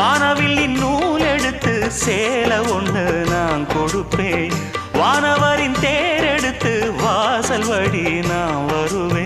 வானவில்லின் நூல் எடுத்து சேல ஒன்று நான் கொடுப்பேன். வானவரின் தேர் எடுத்து வாசல் வழி நான் வருவேன்.